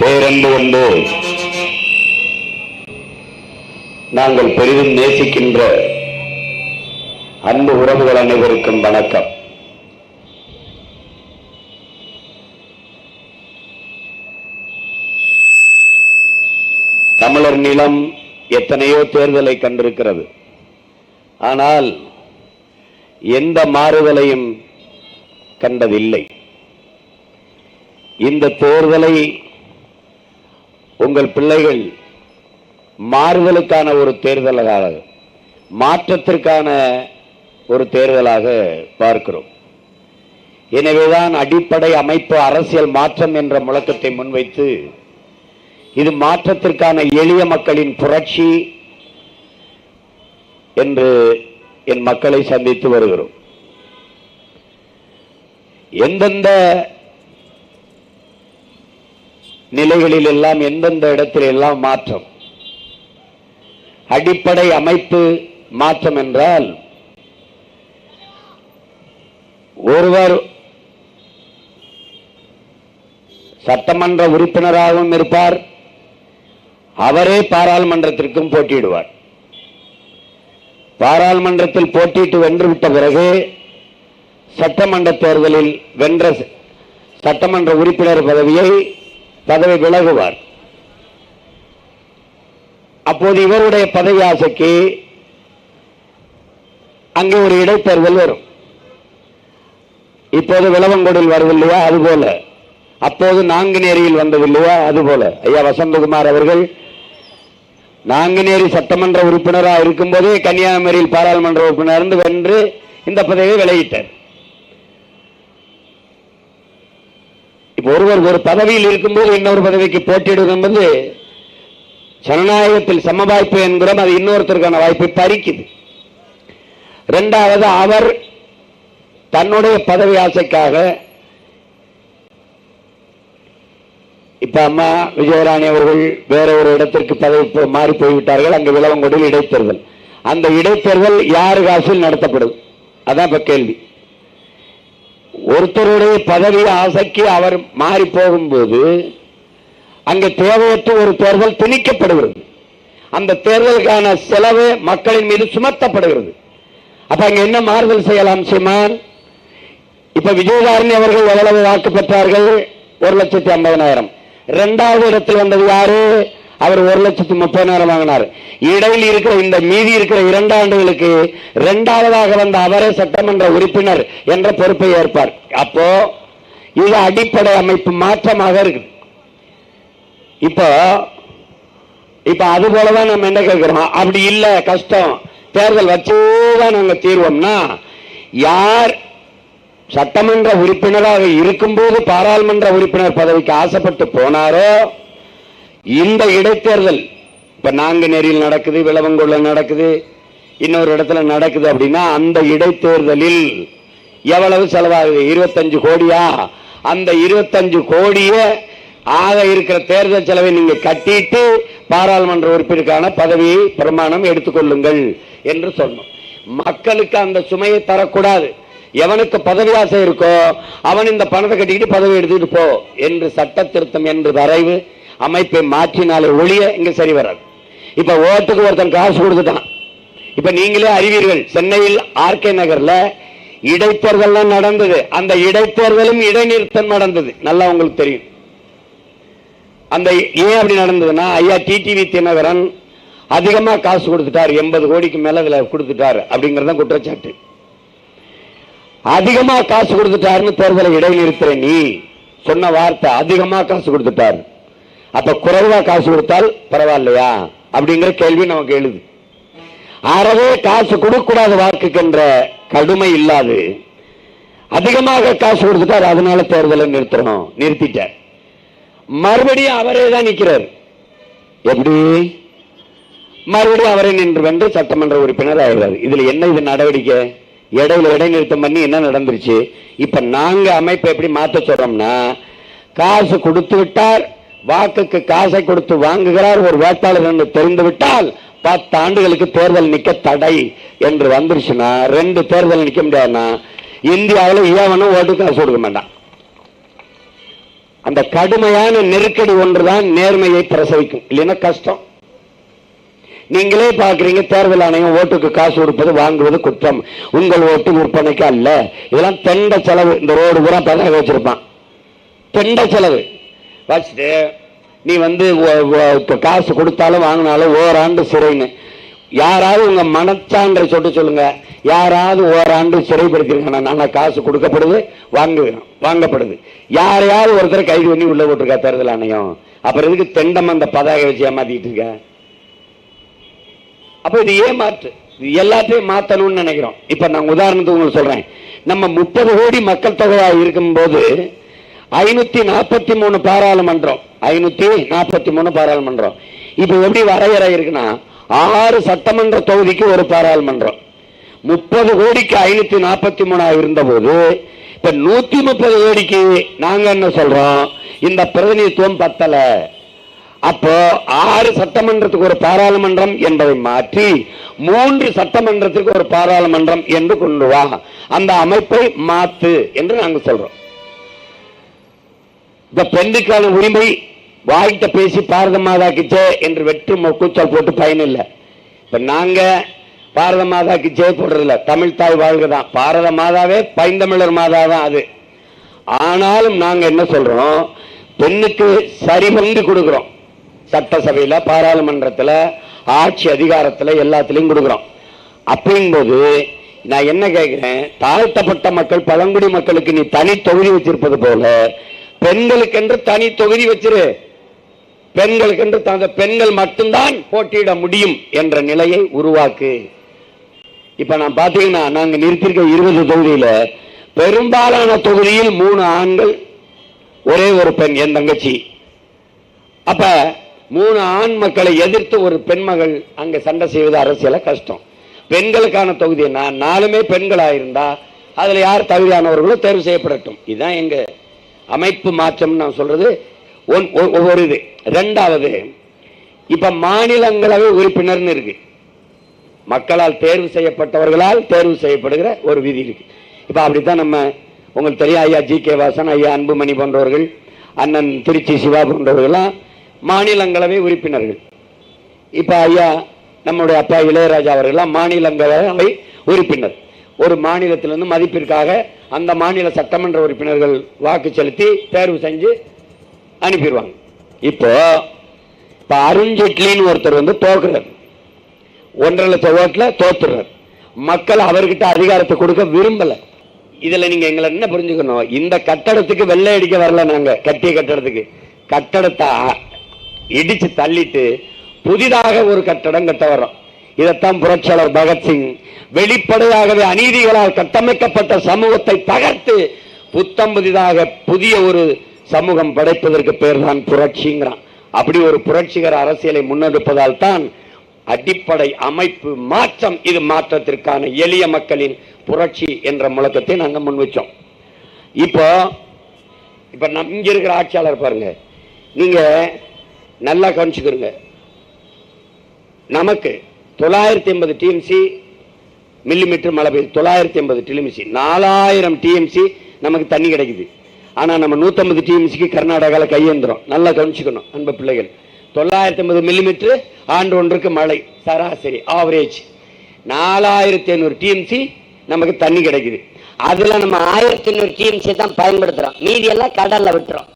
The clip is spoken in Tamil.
பேரன்பு கொண்டு நாங்கள் பெரிதும் நேசிக்கின்ற அன்பு உறவுகள் அனைவருக்கும் வணக்கம். தமிழர் நிலம் எத்தனையோ தேர்தலை கண்டிருக்கிறது. ஆனால் எந்த மாறுதலையும் கண்டதில்லை. இந்த தேர்தலை உங்கள் பிள்ளைகள் மாறுதலுக்கான ஒரு தேர்தலாக மாற்றத்திற்கான ஒரு தேர்தலாக பார்க்கிறோம். எனவேதான் அடிப்படை அமைப்பு அரசியல் மாற்றம் என்ற முழக்கத்தை முன்வைத்து இது மாற்றத்திற்கான எளிய மக்களின் புரட்சி என்று என் மக்களை சந்தித்து வருகிறோம். எந்தெந்த நிலைகளில் எல்லாம் எந்தெந்த இடத்தில் எல்லாம் மாற்றம்? அடிப்படை அமைப்பு மாற்றம் என்றால் ஒருவர் சட்டமன்ற உறுப்பினராகவும் இருப்பார் அவரே பாராளுமன்றத்திற்கும் போட்டியிடுவார். பாராளுமன்றத்தில் போட்டியிட்டு வென்றுவிட்ட பிறகு சட்டமன்ற தேர்தலில் வென்ற சட்டமன்ற உறுப்பினர் பதவியை பதவி விலகுவார். அப்போது இவருடைய பதவி ஆசைக்கு அங்கே ஒரு இடைத்தேர்தல் வரும். இப்போது விளவங்கொடில் வருவில்லையா? அதுபோல. அப்போது நாங்குநேரியில் வந்ததில்லையா அதுபோல. ஐயா வசந்தகுமார் அவர்கள் நாங்குநேரி சட்டமன்ற உறுப்பினராக இருக்கும்போதே கன்னியாகுமரியில் பாராளுமன்ற உறுப்பினர் இருந்து வென்று இந்த பதவியை விலகிட்டார் இப்போ ஒருவர் ஒரு பதவியில் இருக்கும்போது இன்னொரு பதவிக்கு போட்டியிடுவது என்பது ஜனநாயகத்தில் சம வாய்ப்பு என்கிறோம் அது இன்னொருத்தருக்கான வாய்ப்பை பறிக்குது. இரண்டாவது அவர் தன்னுடைய பதவி ஆசைக்காக இப்ப அம்மா விஜயராணி அவர்கள் வேற ஒரு இடத்திற்கு பதவி மாறி போய்விட்டார்கள் அங்கு விளவங்கொடியில் இடைத்தேர்தல். அந்த இடைத்தேர்தல் யாரு காசில் நடத்தப்படுது? அதான் இப்ப கேள்வி. ஒருத்தருடைய பதவி ஆசைக்கு அவர் மாறி போகும்போது அங்கே தேவையற்ற ஒரு தேர்தல் திணிக்கப்படுகிறது. அந்த தேர்தலுக்கான செலவு மக்களின் மீது சுமத்தப்படுகிறது. அப்ப அங்க என்ன மாறுதல் செய்யலாம் சீமான்? இப்ப விஜயதாரணி அவர்கள் எவ்வளவு வாக்கு பெற்றார்கள்? ஒரு லட்சத்தி ஐம்பதனாயிரம். இரண்டாவது இடத்தில் வந்தது யாரு? அவர் ஒரு லட்சத்தி முப்பதாயிரம் வாங்கினார். இடையில் இருக்கிற இந்த மீதி இருக்கிற இரண்டு ஆண்டுகளுக்கு இரண்டாவதாக வந்த அவரே சட்டமன்ற உறுப்பினர் என்ற பொறுப்பை ஏற்பார். அப்போ இது அடிப்படை அமைப்பு மாற்றமாக இருக்கு இப்போ இப்ப அது போலதான் நம்ம என்ன கேட்கிறோம்? அப்படி இல்ல கஷ்டம். தேர்தல் வச்சுதான் நாங்க தீர்வோம்னா யார் சட்டமன்ற உறுப்பினராக இருக்கும்போது பாராளுமன்ற உறுப்பினர் பதவிக்கு ஆசைப்பட்டு போனாரோ இந்த இடைத்தேர்தல் இப்ப நாங்குநேரியில் நடக்குது விளவங்கொள்ள நடக்குது இன்னொரு இடத்துல நடக்குது அப்படின்னா அந்த இடைத்தேர்தலில் எவ்வளவு செலவாகுது? இருபத்தஞ்சு கோடியா? அந்த இருபத்தஞ்சு கோடிய ஆக இருக்கிற தேர்தல் செலவை நீங்க கட்டிட்டு பாராளுமன்ற உறுப்பினருக்கான பதவியை பிரமாணம் எடுத்துக்கொள்ளுங்கள் என்று சொன்னோம் மக்களுக்கு அந்த சுமையை தரக்கூடாது. எவனுக்கு பதவி ஆசை இருக்கோ அவன் இந்த பணத்தை கட்டிக்கிட்டு பதவி எடுத்துட்டு போ என்று சட்ட திருத்தம் என்று வரைவு அமைப்பை மாற்றினாலே ஒழிய இங்க சரி வராது. இப்ப ஓட்டுக்கு ஒருத்தன் காசு கொடுத்துட்டான். இப்ப நீங்களே அறிவீர்கள் சென்னையில் ஆர்கே நகர்ல இடைத்தேர்தல் நடந்தது. அந்த இடைத்தேர்தலும் இடைநிறுத்தம் நடந்தது. நல்லா உங்களுக்கு தெரியும். அந்த ஏன் அப்படி நடந்ததுன்னா ஐயா டிடிவி தினகரன் அதிகமா காசு கொடுத்துட்டார். எண்பது கோடிக்கு மேல அதுல கொடுத்துட்டார் அப்படிங்கறது தான் குற்றச்சாட்டு. அதிகமா காசு கொடுத்துட்டாருன்னு தேர்தலை இடைநிறுத்துற நீ சொன்ன வார்த்தை அதிகமா காசு கொடுத்துட்டார். அப்ப குறைவா காசு கொடுத்தால் பரவாயில்லையா? அப்படிங்கிற கேள்வி நமக்கு எழுது. அறவே காசு கொடுக்கூடாது வாக்குக்கின்ற கடுமை இல்லாது. அதிகமாக காசு கொடுத்துட்டார் அதனால தேர்தலை நிறுத்தணும். நிறுத்திட்டார். மறுபடியும் அவரே தான் நிற்கிறார். எப்படி? மறுபடியும் அவரே நின்று வென்று சட்டமன்ற உறுப்பினர் ஆகிறார் இதுல என்ன இது நடவடிக்கை? இடையில இடைநிறுத்தம் பண்ணி என்ன நடந்துருச்சு? இப்ப நாங்க அமைப்பை எப்படி மாத்த சொல்றோம்னா காசு கொடுத்து விட்டார் வாக்குக்கு காசை கொடுத்து வாங்குகிறார். ஒரு வேட்பாளர் என்று தெரிந்துவிட்டால் பத்து ஆண்டுகளுக்கு தேர்தல் நிக்க தடை என்று வந்துருச்சுன்னா ரெண்டு தேர்தல் நிக்க முடியாதுன்னா இந்தியாவில் ஏவனும் ஓட்டு காசு கொடுக்க மாட்டான். அந்த கடுமையான நெருக்கடி ஒன்றுதான் நேர்மையை பிரசவிக்கும். இல்லைன்னா கஷ்டம். நீங்களே பார்க்குறீங்க தேர்தல் ஆணையம் ஓட்டுக்கு காசு கொடுப்பது வாங்குவது குற்றம். உங்கள் ஓட்டு விற்பனைக்கு அல்ல. இதெல்லாம் தெண்ட செலவு. இந்த ரோடு பூரா பதாக வச்சிருப்பான். தெண்ட செலவு. வச்சுட்டு நீ வந்து இப்போ காசு கொடுத்தாலும் வாங்கினாலும் ஓராண்டு சிறைன்னு. யாராவது உங்க மனச்சான்றை சொல்லிட்டு சொல்லுங்க. யாராவது ஓராண்டு சிறைப்படுத்திருக்காங்க. நான் காசு கொடுக்கப்படுது வாங்குகிறோம் வாங்கப்படுது. யாரையாவது ஒருத்தர் கைது பண்ணி உள்ள போட்டிருக்கா தேர்தல் ஆணையம்? அப்புறம் எதுக்கு தெண்டம் அந்த பதாகை வச்சு ஏமாத்திட்டு இருக்க? அப்ப இது ஏமாற்று. இது எல்லாத்தையும் மாத்தணும்னு நினைக்கிறோம். இப்ப நான் உதாரணத்துக்கு உங்களுக்கு சொல்றேன். நம்ம முப்பது கோடி மக்கள் தொகையா இருக்கும்போது ஐநூத்தி நாற்பத்தி மூணு பாராளுமன்றம். ஐநூத்தி நாற்பத்தி மூணு பாராளுமன்றம். இப்ப எப்படி வரையறை இருக்குன்னா ஆறு சட்டமன்ற தொகுதிக்கு ஒரு பாராளுமன்றம். முப்பது கோடிக்கு ஐநூத்தி நாற்பத்தி மூணா இருந்தபோது இப்ப நூத்தி முப்பது கோடிக்கு நாங்க என்ன சொல்றோம்? இந்த பிரதிநிதித்துவம் பத்தல. அப்போ ஆறு சட்டமன்றத்துக்கு ஒரு பாராளுமன்றம் என்பதை மாற்றி மூன்று சட்டமன்றத்திற்கு ஒரு பாராளுமன்றம் என்று கொண்டு வா. அந்த அமைப்பை மாத்து என்று நாங்கள் சொல்றோம். இந்த பெண்ணுக்கான உரிமை வாய்ட்ட பேசி பாரத மாதாக்கு என்று வெற்று கூச்சல் போட்டு பயன் இல்லை இப்ப நாங்க பாரத மாதாக்கு ஜெய போடுறதில்ல. தமிழ் தாய் வாழ்க தான் பாரத மாதாவே பைந்தமிழர் மாதா தான் அது. ஆனாலும் நாங்க என்ன சொல்றோம்? பெண்ணுக்கு சரிபங்கு கொடுக்குறோம். சட்டசபையில பாராளுமன்றத்தில் ஆட்சி அதிகாரத்தில் எல்லாத்துலயும் கொடுக்குறோம். அப்படிங்கும்போது நான் என்ன கேட்குறேன் தாழ்த்தப்பட்ட மக்கள் பழங்குடி மக்களுக்கு நீ தனி தொகுதி வச்சிருப்பது போல பெண்களுக்கென்று தனி தொகுதி வச்சிரு. பெண்களுக்கென்று தந்த பெண்கள் மட்டும்தான் போட்டியிட முடியும் என்ற நிலையை உருவாக்கு. இப்ப நான் பாத்தீங்கன்னா நாங்க நிறுத்திருக்க இருபது தொகுதியில பெரும்பாலான தொகுதியில் மூணு ஆண்கள் ஒரே ஒரு பெண் என் தங்கச்சி. அப்ப மூணு ஆண் மக்களை எதிர்த்து ஒரு பெண்மகள் அங்க சண்டை செய்வது அரசியல கஷ்டம். பெண்களுக்கான தொகுதி நாலுமே பெண்களாக இருந்தா அதுல யார் தகுதியானவர்களோ தேர்வு செய்யப்படட்டும். இதுதான் எங்க அமைப்பு மாற்றம் நான் சொல்றது ஒன்- ஒ- ஒவ்வொரு இது. ரெண்டாவது இப்ப மாநிலங்களவை உறுப்பினர்னு இருக்கு. மக்களால் தேர்வு செய்யப்பட்டவர்களால் தேர்வு செய்யப்படுகிற ஒரு விதி இருக்கு. இப்ப அப்படித்தான் நம்ம உங்களுக்கு தெரியும் ஐயா ஜி கே வாசன் ஐயா அன்புமணி போன்றவர்கள் அண்ணன் திருச்சி சிவா போன்றவர்கள்லாம் மாநிலங்களவை உறுப்பினர்கள். இப்ப ஐயா நம்முடைய அப்பா இளையராஜா அவர்கள்லாம் மாநிலங்களவை உறுப்பினர். ஒரு மாநிலத்திலிருந்து மதிப்பிற்காக அந்த மாநில சட்டமன்ற உறுப்பினர்கள் வாக்கு செலுத்தி தேர்வு செஞ்சு அனுப்பிடுவாங்க. இப்போ இப்போ அருண்ஜேட்லின்னு ஒருத்தர் வந்து தோக்குறார். ஒன்றரை லட்சம் ஓட்டில் தோத்துறார் மக்கள் அவர்கிட்ட அதிகாரத்தை கொடுக்க விரும்பலை. இதில் நீங்கள் எங்களை என்ன புரிஞ்சுக்கணும்? இந்த கட்டடத்துக்கு வெள்ளை அடிக்க வரல நாங்கள் கட்டிய கட்டடத்துக்கு. கட்டடத்தை இடித்து தள்ளிட்டு புதிதாக ஒரு கட்டடம் கட்ட வர்றோம். இதைத்தான் புரட்சியாளர் பகத்சிங் வெளிப்படையாகவே அநீதிகளால் கட்டமைக்கப்பட்ட சமூகத்தை தகர்த்து புத்தம் புதிதாக புதிய ஒரு சமூகம் படைப்பதற்கு பேர் தான் புரட்சிங்கிறான். அப்படி ஒரு புரட்சிகர அரசியலை முன்னெடுப்பதால் தான் அடிப்படை அமைப்பு மாற்றம் இது மாற்றத்திற்கான எளிய மக்களின் புரட்சி என்ற முழக்கத்தை நாங்க முன்வைச்சோம் இப்போ இப்போ நம் இங்க இருக்கிற ஆட்சியாளர் பாருங்க. நீங்க நல்லா கவனிச்சுக்கிறீங்க நமக்கு தொள்ளாயிரத்தி எண்பது டிஎம்சி மில்லிமீட்டர் மழை பெய்யுது தொள்ளாயிரத்தி எண்பது டிஎம்சி நாலாயிரம் டிஎம்சி நமக்கு தண்ணி கிடைக்குது. ஆனால் நம்ம நூற்றம்பது டிஎம்சிக்கு கர்நாடகாவில் கையேந்திரம். நல்லா கவனிச்சுக்கணும் அன்பு பிள்ளைகள். தொள்ளாயிரத்தி ஐம்பது மில்லிமீட்டர் ஆண்டு ஒன்றுக்கு மழை சராசரி ஆவரேஜ் நாலாயிரத்தி ஐநூறு டிஎம்சி நமக்கு தண்ணி கிடைக்குது. அதில் நம்ம ஆயிரத்தி ஐநூறு டிஎம்சி தான் பயன்படுத்துகிறோம் மீதியெல்லாம் கடலில் விட்டுறோம்.